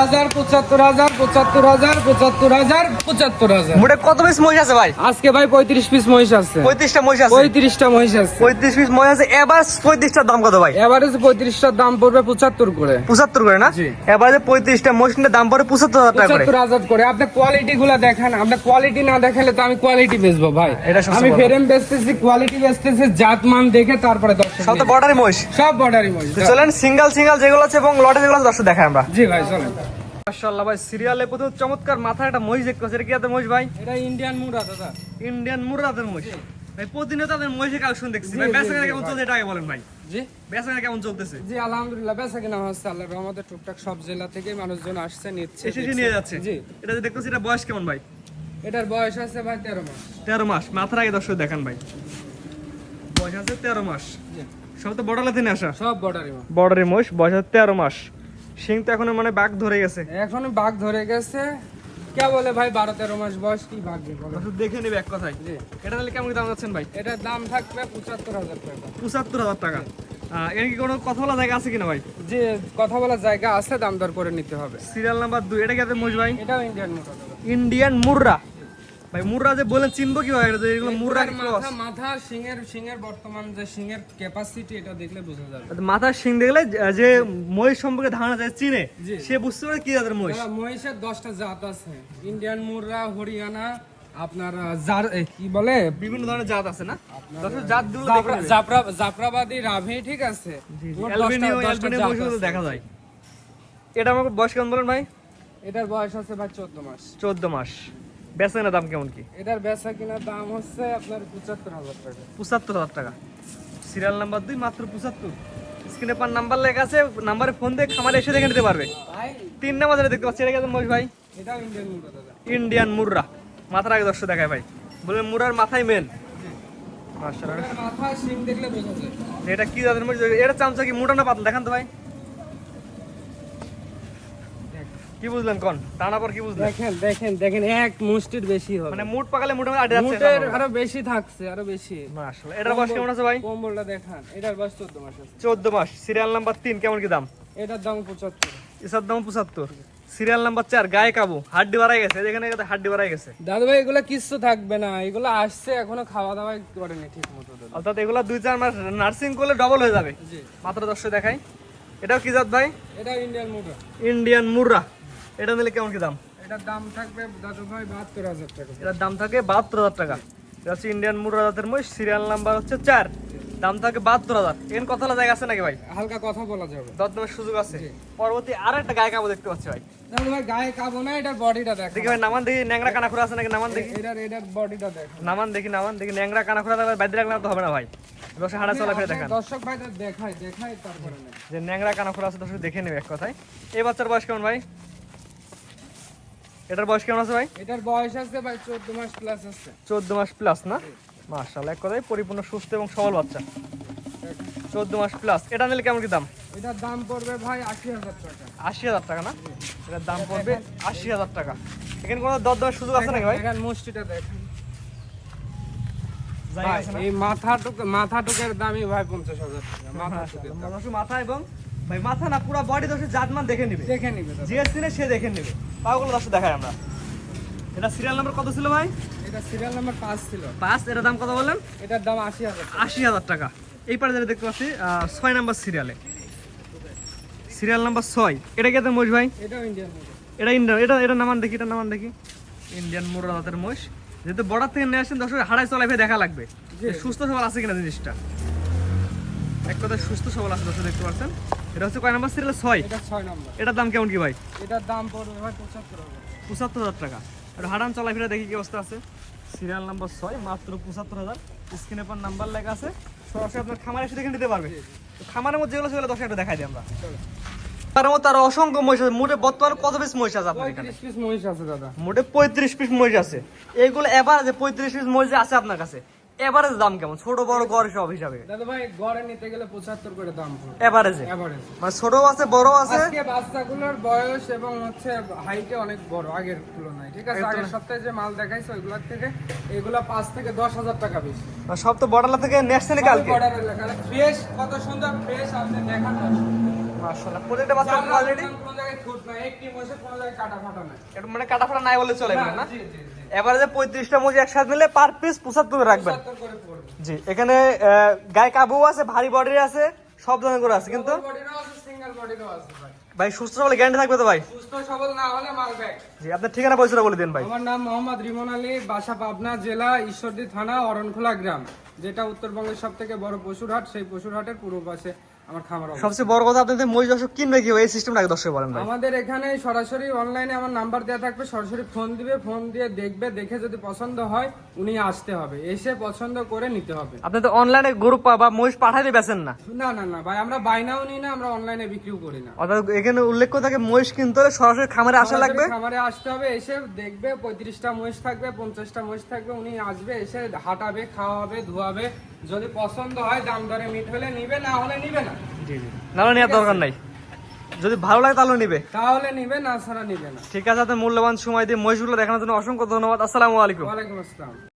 হাজার পঁচাত্তর হাজার পঁচাত্তর হাজার পঁচাত্তর হাজার পঁচাত্তর হাজার। মোটে কত পিস মহিষ আছে ভাই? আজকে ভাই পঁয়ত্রিশ পিস মহিষ আছে। পঁয়ত্রিশটা মহিষ আছে। পঁয়ত্রিশটা মহিষ আছে। পঁয়ত্রিশ পিস মহিষ আছে। এবার পঁয়ত্রিশটার দাম কত ভাই? এভারেজ পঁয়ত্রিশটার দাম পড়বে পঁচাত্তর করে। পঁচাত্তর করে না? জি। পঁয়ত্রিশটা মহিষের দাম পড়ে পঁচাত্তর হাজার টাকা করে। পঁচাত্তর হাজার করে। আপনি কোয়ালিটি গুলা দেখেন। আপনি কোয়ালিটি না দেখালে তো আমি কোয়ালিটি বেচবো ভাই। এটা আমি ফেরেম বেচতেছি কোয়ালিটি বেচতেছি জাত মান দেখে তারপরে সব তো বর্ডারি মহিষ। সব বর্ডারি মহিষ। চলেন সিঙ্গেল সিঙ্গেল যেগুলো আছে এবং লটে যেগুলো আছে দর্শক দেখাই আমরা। জি ভাই চলেন। মাশাআল্লাহ ভাই সিরিয়ালে প্রথম চমৎকার মাথায় একটা মহিষ দেখতে পাচ্ছি। এটা কি মহিষ ভাই? এটা ইন্ডিয়ান মুরা দাদা। ইন্ডিয়ান মুরাদের মহিষ। ভাই প্রতিনিয়ত আপনার মহিষের কালেকশন দেখছি। ভাই বেচা কেমন চলছে এটা আগে বলেন ভাই। জি। বেচা কেমন চলতেছে? জি আলহামদুলিল্লাহ বেচা কিনা হচ্ছে। আল্লাহর রহমতে টুকটাক সব জেলা থেকে মানুষজন আসছে নিচ্ছে এসে নিয়ে যাচ্ছে। জি। এটা যে দেখতেছি এটা বয়স কেমন ভাই? এটার বয়স আছে ভাই তেরো মাস। তেরো মাস। মাথার আগে দর্শক দেখান ভাই। বয়স আছে তেরো মাস। সব তো আসা। সব বর্ডারি মহিষ বয়স আছে তেরো মাস। সিং তো এখন মানে বাঘ ধরে গেছে। এখন বাঘ ধরে গেছে। কে বলে ভাই বারো তেরো মাস বয়স কি বাঘ দেখে নেবে এক কথায়। এটা তাহলে কেমন দাম যাচ্ছেন ভাই? এটার দাম থাকবে পঁচাত্তর হাজার টাকা। পঁচাত্তর হাজার টাকা। এর কি কোনো কথা বলা জায়গা আছে কিনা ভাই? যে কথা বলার জায়গা আছে দাম দর করে নিতে হবে। সিরিয়াল নাম্বার দুই এটা কি মহিষ ভাই? এটাও ইন্ডিয়ান মোটা ইন্ডিয়ান মুর্রা। ভাই মুর্রা যে বলেন চিনবো এটা এগুলো মুর্রা মাথা মাথা সিংহের সিংহের বর্তমান যে সিংহের ক্যাপাসিটি এটা দেখলে বোঝা যাবে। মাথার শিং দেখলে যে- মহিষ সম্পর্কে ধারণা যায় চিনে। সে বুঝতে পারে কি জাতের মহিষ। মহিষের দশটা জাত আছে। ইন্ডিয়ান মুররা হরিয়ানা আপনার জার কি বলে? বিভিন্ন ধরনের জাত আছে না? জাত জাফরা- জাফরা- জাফরাবাদী রাভি ঠিক আছে। দেখা যায়। এটা আমাকে বয়স কেমন বলেন ভাই? এটার বয়স আছে ভাই চোদ্দ মাস। চোদ্দ মাস। বেচে দাম কেমন কি? এটার বেচা কিনা দাম হচ্ছে আপনার পঁচাত্তর হাজার টাকা। পঁচাত্তর হাজার টাকা। সিরিয়াল নাম্বার দুই মাত্র পঁচাত্তর। স্ক্রিনে পার নাম্বার লেখা আছে নাম্বারে ফোন দিয়ে খামারে এসে দেখে নিতে পারবে। ভাই তিন নাম্বার যেটা দেখতে পাচ্ছি এটা কেমন ভাই? এটাও ইন্ডিয়ান মুররা ইন্ডিয়ান মুর্রা মাথার আগে দর্শক দেখায় ভাই। বলে মুরার মাথায় মেন এটা কি জাতের মরিচ এটা চামচা কি? মোটা না পাতলা? দেখান তো ভাই। কি বুঝলেন কোন? টানা পর কি বুঝলেন? দেখেন দেখেন দেখেন এক মুষ্টির বেশি হবে। মানে মুট পাকালে মোটামুটি আটে যাচ্ছে মুটের আরও বেশি থাকছে আরও বেশি। মাশাআল্লাহ। এটার বয়স কেমন আছে ভাই? কম্বলটা দেখান এটার বয়স চোদ্দ মাস আছে। 14 মাস। সিরিয়াল নাম্বার 3 কেমন কি দাম? এটার দাম পঁচাত্তর। এসার দাম 75 সিরিয়াল নাম্বার 4 গায়ে কাবু। হাড্ডি বাড়াই গেছে। যেখানে হাড্ডি বাড়াই গেছে। দাদু ভাই এগুলো কিচ্ছু থাকবে না। এগুলো আসছে এখনও খাওয়া দাওয়া করেনি ঠিক মতো অর্থাৎ এগুলা দুই চার মাস নার্সিং করলে ডবল হয়ে যাবে। জি। মাত্র দশটা দেখাই। এটাও কি জাত ভাই? এটা ইন্ডিয়ান মুদ্রা ইন্ডিয়ান মুর্রা এটা নিলে কেমন কি দাম? এটার দাম থাকবে দাদু ভাই বাহাত্তর হাজার টাকা। এটার দাম থাকে বাহাত্তর হাজার টাকা। এটা হচ্ছে ইন্ডিয়ান মুর্রা জাতের মহিষ সিরিয়াল নাম্বার হচ্ছে চার। দাম থাকে বাহাত্তর হাজার। এখানে কথা জায়গা আছে নাকি ভাই? হালকা কথা বলা যাবে। দরদামের সুযোগ আছে। পরবর্তী আর একটা গায়ে কাবো দেখতে পাচ্ছি ভাই। ভাই গায়ে কাবো না এটার বডিটা দেখ দেখি ভাই নামান দেখি ন্যাংরা কানা খুরা আছে নাকি? নামান দেখি। এটার এটার বডিটা দেখ নামান দেখি নামান দেখি ন্যাংরা কানা খুরা থাকলে বাইরে রাখলে তো হবে না ভাই। দশে হাঁটা চলাফেরা দেখান। দর্শক ভাই তারপরে যে ন্যাংরা কানা খুরা আছে দর্শক দেখে নেবে এক কথায়। এই বাচ্চার বয়স কেমন ভাই? এটার বয়স কেমন আছে ভাই? এটার বয়স আছে ভাই চোদ্দ মাস প্লাস আছে। চোদ্দ মাস প্লাস না? এক কথায় পরিপূর্ণ সুস্থ এবং সবল বাচ্চা। চোদ্দ মাস প্লাস এটা নিলে কেমন কি দাম? এটার দাম পড়বে ভাই আশি হাজার টাকা। আশি হাজার টাকা না? এটার দাম পড়বে আশি হাজার টাকা। এখানে কোনো দরদামের সুযোগ আছে নাকি ভাই? দেখেন মুষ্টিটা দেখেন। দামই ভাই টাকা। মাথা এবং ভাই মাথা না পুরো বডি জাতমান দেখে নিবে। দেখে নিবে সিনে সে দেখে নেবে। পাগুলো দর্শক দেখাই আমরা। এটা সিরিয়াল নাম্বার কত ছিল ভাই? এটা সিরিয়াল নাম্বার পাঁচ ছিল। পাঁচ? এটার দাম কত বললেন? এটার দাম আশি হাজার টাকা। আশি হাজার টাকা। এই পারে যেটা দেখতে পাচ্ছি ছয় নাম্বার সিরিয়ালে সিরিয়াল নাম্বার ছয়। এটা কি মহিষ ভাই? এটাও ইন্ডিয়ান এটা ইন্ডিয়ান এটা এটা নামান দেখি এটা নামান দেখি। ইন্ডিয়ান মোড়া জাতের মহিষ। যেহেতু বর্ডার থেকে নিয়ে আসেন দর্শক হাড়াই চলাই দেখা লাগবে। সুস্থ সবল আছে কিনা জিনিসটা? এক কথায় সুস্থ সবল আছে দর্শক দেখতে পাচ্ছেন। এটা হচ্ছে কয় নাম্বার সিরিয়াল ছয়। এটা ছয় নম্বর। এটার দাম কেমন কি ভাই? এটার দাম পড়বে ভাই পঁচাত্তর হাজার। পঁচাত্তর হাজার টাকা। আর হাড়ান চলাফেরা দেখি কি অবস্থা আছে। সিরিয়াল নাম্বার ছয় মাত্র পঁচাত্তর হাজার। স্ক্রিনে পর নাম্বার লেখা আছে। সরাসরি আপনার খামারে এসে দেখে নিতে পারবে। খামারের মধ্যে যেগুলো সেগুলো দশ একটা দেখাই দিই আমরা। তার মধ্যে আরও অসংখ্য মহিষ আছে। মোটে বর্তমানে কত পিস মহিষ আছে আপনার এখানে? পিস মহিষ আছে দাদা। মোটে পঁয়ত্রিশ পিস মহিষ আছে। এইগুলো এভারেজে পঁয়ত্রিশ পিস মহিষ আছে আপনার কাছে। এভারেজ দাম কেমন? ছোট বড় গড় সব হিসাবে। দাদা ভাই গড়ে নিতে গেলে পঁচাত্তর করে দাম পড়বে। এভারেজে? এভারেজ। মানে ছোট আছে বড় আছে? আজকে বাচ্চাগুলোর বয়স এবং হচ্ছে হাইটে অনেক বড় আগের তুলনায়। ঠিক আছে আগের সপ্তাহে যে মাল দেখাইছে ওইগুলোর থেকে এগুলা পাঁচ থেকে দশ হাজার টাকা বেশি। আর সব তো বর্ডার থেকে নেক্সট কালকে ফ্রেশ কত সুন্দর ফ্রেশ আপনি দেখান মাশাআল্লাহ। প্রত্যেকটা বাচ্চা কোয়ালিটি কোনো জায়গায় খুঁত নাই একটি মহিষের কোনো জায়গায় কাটা ফাটা নাই। এটা মানে কাটা ফাটা নাই বলে চলে না জি জি এবারে যে পঁয়ত্রিশটা মুজি একসাথে নিলে পার পিস পঁচাত্তর রাখবেন। 75 করে পড়বে। জি এখানে গায়ে কাবু আছে ভারী বডি আছে সব ধরনের করে আছে কিন্তু? ভাই। সুস্থ সবলে গ্যারান্টি থাকবে তো ভাই? সুস্থ সবল না হলে মাল ব্যাগ জি আপনার ঠিকানা পয়সাটা বলে দিন ভাই। আমার নাম মোহাম্মদ রিমন আলী বাসা পাবনা জেলা ঈশ্বরদী থানা অরণখোলা গ্রাম। যেটা উত্তরবঙ্গের সব থেকে বড় পশুরহাট সেই পশুরহাটের পূর্ব পাশে আমার খামার সবচেয়ে বড় কথা আপনাদের মহিষ দর্শক কিনবে কি এই সিস্টেমটা আগে দর্শক বলেন আমাদের এখানে সরাসরি অনলাইনে আমার নাম্বার দেওয়া থাকবে সরাসরি ফোন দিবে ফোন দিয়ে দেখবে দেখে যদি পছন্দ হয় উনি আসতে হবে। এসে পছন্দ করে নিতে হবে। আপনি তো অনলাইনে গরু পা- বা মহিষ পাঠাইতে বেছেন না। না না না ভাই আমরা বাইনাও নিই না আমরা অনলাইনে বিক্রিও করি না। অর্থাৎ এখানে উল্লেখ করে থাকে মহিষ কিনতে হলে সরাসরি খামারে আসা লাগবে। খামারে আসতে হবে এসে দেখবে পঁয়ত্রিশটা মহিষ থাকবে পঞ্চাশটা মহিষ থাকবে উনি আসবে এসে হাঁটাবে খাওয়াবে ধোয়াবে যদি পছন্দ হয় দাম দরে মিট হলে নিবে না হলে নিবে না। জি জি। নাহলে নেওয়ার দরকার নাই। যদি ভালো লাগে তাহলে নিবে। তাহলে নিবে না ছাড়া নিবে না। ঠিক আছে আপনার মূল্যবান সময় দিয়ে মহিষগুলো দেখানোর জন্য অসংখ্য ধন্যবাদ। আসসালামু আলাইকুম। ওয়ালাইকুম আসসালাম।